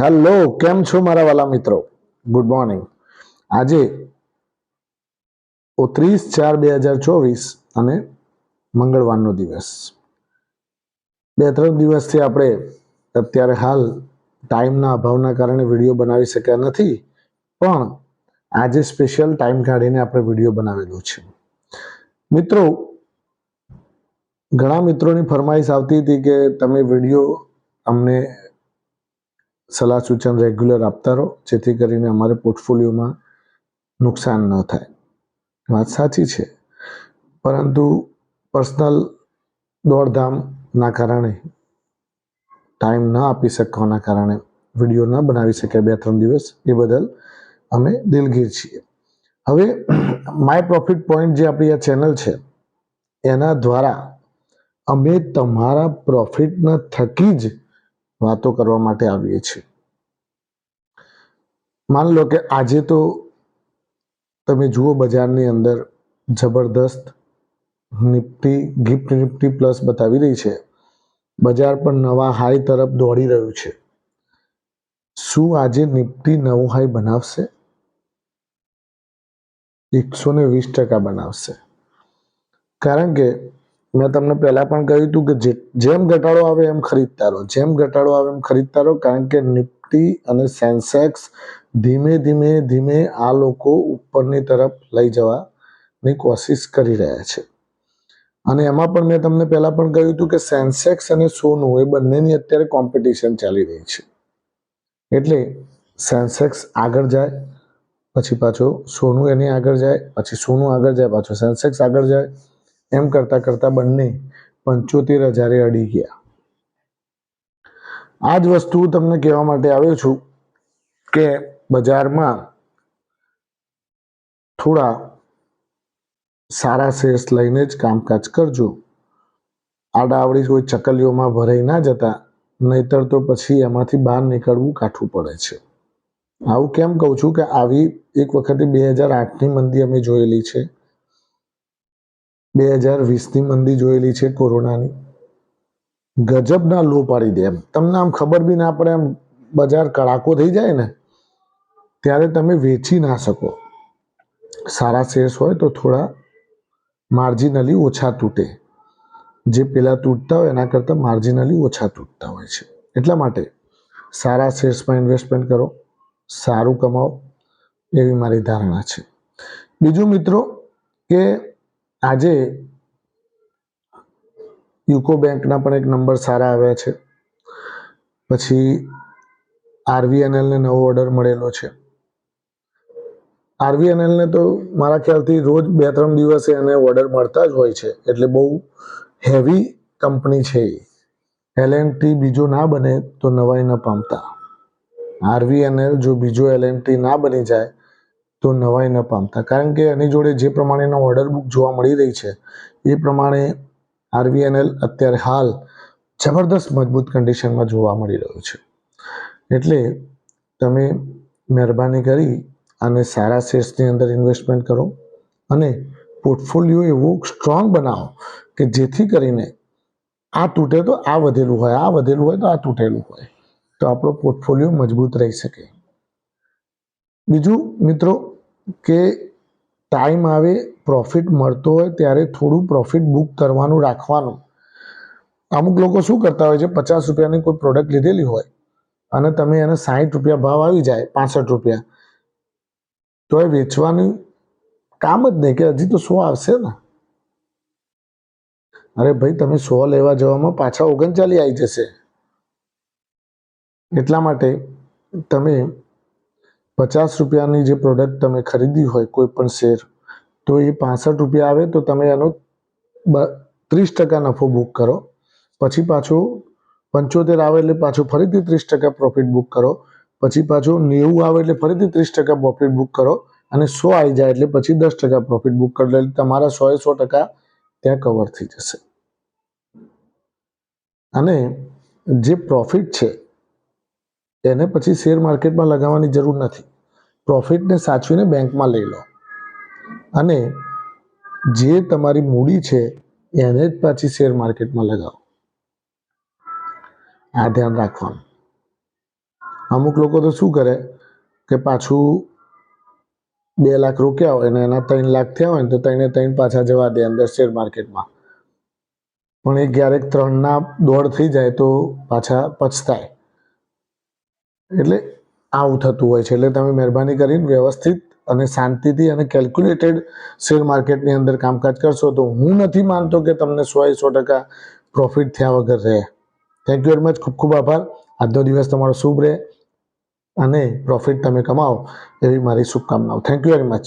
Hello કેમ છો મારા વાલા મિત્રો? ગુડ મોર્નિંગ આજે ત્રીસ ચાર બે હજાર ચોવીસ અને મંગળવારનો દિવસ. બે ત્રણ દિવસથી આપણે અત્યારે હાલ ટાઈમના અભાવના કારણે વીડિયો બનાવી શક્યા નથી, પણ આજે સ્પેશિયલ ટાઈમ કાઢીને આપણે વીડિયો બનાવેલો છે. મિત્રો, ઘણા મિત્રોની ફરમાઈશ આવતી હતી કે તમે વીડિયો અમને સલાહ સૂચન રેગ્યુલર આપતા રહો, જેથી કરીને અમારે પોર્ટફોલિયોમાં નુકસાન ન થાય. વાત સાચી છે. પરંતુ પર્સનલ દોડધામના કારણે ટાઈમ ન આપી શકવાના કારણે વીડિયો ન બનાવી શક્યા બે ત્રણ દિવસ, એ બદલ અમે દિલગીર છીએ. હવે માય પ્રોફિટ પોઈન્ટ જે આપણી આ ચેનલ છે, એના દ્વારા અમે તમારા પ્રોફિટના થકી જ વાતો કરવા માટે આવીએ છીએ. માન લો કે આજે તો તમે જુઓ બજારની અંદર જબરદસ્ત નિફ્ટી, ગિફ્ટ નિફ્ટી પ્લસ બતાવી રહી છે. બજાર પણ નવા હાઈ તરફ દોડી રહ્યું છે. શું આજે નિફ્ટી નવું હાઈ બનાવશે? એકસો ને વીસ ટકા બનાવશે. કારણ કે મેં તમને પહેલા પણ કહ્યું હતું કે જેમ ઘટાડો આવે એમ ખરીદતા રહો જેમ ઘટાડો આવે એમ ખરીદતા રહો કારણ કે નિફ્ટી અને સેન્સેક્સ ધીમે ધીમે ધીમે આ લોકો ઉપરની તરફ લઈ જવાની કોશિશ કરી રહ્યા છે. અને એમાં પણ મેં તમને પહેલા પણ કહ્યું હતું કે સેન્સેક્સ અને સોનું એ બંનેની અત્યારે કોમ્પિટિશન ચાલી રહી છે. એટલે સેન્સેક્સ આગળ જાય, પછી પાછો સોનું એની આગળ જાય, પછી સોનું આગળ જાય, પાછો સેન્સેક્સ આગળ જાય એમ કરતા કરતા બંને પંચોતેર હજારે અડી ગયા. આ જ વસ્તુ તમને કહેવા માટે આવ્યો છું કે બજારમાં થોડા સારા શેર્સ લઈને જ કામકાજ કરજો. આડાવડી કોઈ ચકલીઓમાં ભરાઈ ના જતા, નહીતર તો પછી એમાંથી બહાર નીકળવું કાઠું પડે છે. આવું કેમ કહું છું કે આવી એક વખતે બે હજાર આઠની મંદી અમે જોયેલી છે. બે હજાર વીસની મંદી જોયેલી છે કોરોનાની. ગજબના લો પાડી દે એમ. તમને આમ ખબર બી ના પડે એમ બજાર કડાકો થઈ જાય ને, ત્યારે તમે વેચી ના શકો. સારા શેર્સ હોય તો થોડા માર્જિનલી ઓછા તૂટે. જે પેલા તૂટતા હોય એના કરતાં માર્જિનલી ઓછા તૂટતા હોય છે. એટલા માટે સારા શેર્સમાં ઇન્વેસ્ટમેન્ટ કરો, સારું કમાઓ, એવી મારી ધારણા છે. બીજું મિત્રો કે આજે યુકો બેંકના પણ એક નંબર સારા આવ્યા છે. પછી આરવીએનએલને નવો ઓર્ડર મળેલો છે. આરવીએનએલને તો મારા ખ્યાલથી રોજ બે ત્રણ દિવસે એને ઓર્ડર મળતા જ હોય છે. એટલે બહુ હેવી કંપની છે એલ એન્ડ ટી બીજો ના બને તો નવાઈ ન પામતા. આરવીએનએલ જો બીજો એલ એન્ડ ટી ના બની જાય તો નવાઈ ન પામતા. કારણ કે એની જોડે જે પ્રમાણેનો ઓર્ડર બુક જોવા મળી રહી છે, એ પ્રમાણે આરવીએનએલ અત્યારે હાલ જબરદસ્ત મજબૂત કન્ડિશનમાં જોવા મળી રહ્યું છે. એટલે તમે મહેરબાની કરી અને સારા શેર્સની અંદર ઇન્વેસ્ટમેન્ટ કરો અને પોર્ટફોલિયો એવો સ્ટ્રોંગ બનાવો કે જેથી કરીને આ તૂટે તો આ વધેલું હોય, આ વધેલું હોય તો આ તૂટેલું હોય. તો આપણો પોર્ટફોલિયો મજબૂત રહી શકે. બીજું મિત્રો કે ટાઈમ આવે પ્રોફિટ મળતો હોય ત્યારે થોડું પ્રોફિટ બુક કરવાનું રાખવાનું. અમુક લોકો શું કરતા હોય છે, પચાસ રૂપિયાની કોઈ પ્રોડક્ટ લીધેલી હોય અને તમે એને સાહીઠ રૂપિયા ભાવ આવી જાય, પાસઠ રૂપિયા, તો એ વેચવાનું કામ જ નહીં કે હજી તો સો આવશે ને. અરે ભાઈ, તમે સો લેવા જવામાં પાછા ઓગણચાલી આવી જશે. એટલા માટે તમે પચાસ રૂપિયાની જે પ્રોડક્ટ તમે ખરીદી હોય કોઈ પણ શેર તો એ પાસઠ રૂપિયા આવે તો તમે એનો ત્રીસ ટકા નફો બુક કરો. પછી પાછું પંચોતેર આવે એટલે પાછું ફરીથી ત્રીસ ટકા પ્રોફિટ બુક કરો. પછી પાછું નેવું આવે એટલે ફરીથી ત્રીસ ટકા પ્રોફિટ બુક કરો અને સો આવી જાય એટલે પછી દસ ટકા પ્રોફિટ બુક કરી. એટલે તમારા સોએ સો ટકા ત્યાં કવર થઈ જશે. અને જે પ્રોફિટ છે એને પછી શેર માર્કેટમાં લગાવવાની જરૂર નથી. પ્રોફિટને સાચવીને બેંકમાં લઈ લો. અને જે તમારી મૂડી છે, એને જ પાછી શેર માર્કેટમાં લગાવો. આ ધ્યાન રાખવાનું. અમુક લોકો તો શું કરે કે પાછું બે લાખ રોક્યા હોય અને એના ત્રણ લાખ થયા હોય ને તો ત્રણે ત્રણ પાછા જવા દે અંદર શેર માર્કેટમાં. પણ એ ક્યારેક ત્રણના દોઢ થઈ જાય તો પાછા પછતાય. એટલે આવું થતું હોય છે. એટલે તમે મહેરબાની કરીને વ્યવસ્થિત અને શાંતિથી અને કેલ્ક્યુલેટેડ શેર માર્કેટની અંદર કામકાજ કરશો તો હું નથી માનતો કે તમને સો એ સો ટકા પ્રોફિટ થયા વગર રહે. થેન્ક યુ વેરી મચ ખૂબ ખૂબ આભાર. આજનો દિવસ તમારો શુભ રહે અને પ્રોફિટ તમે કમાઓ એવી મારી શુભકામનાઓ. Thank you very much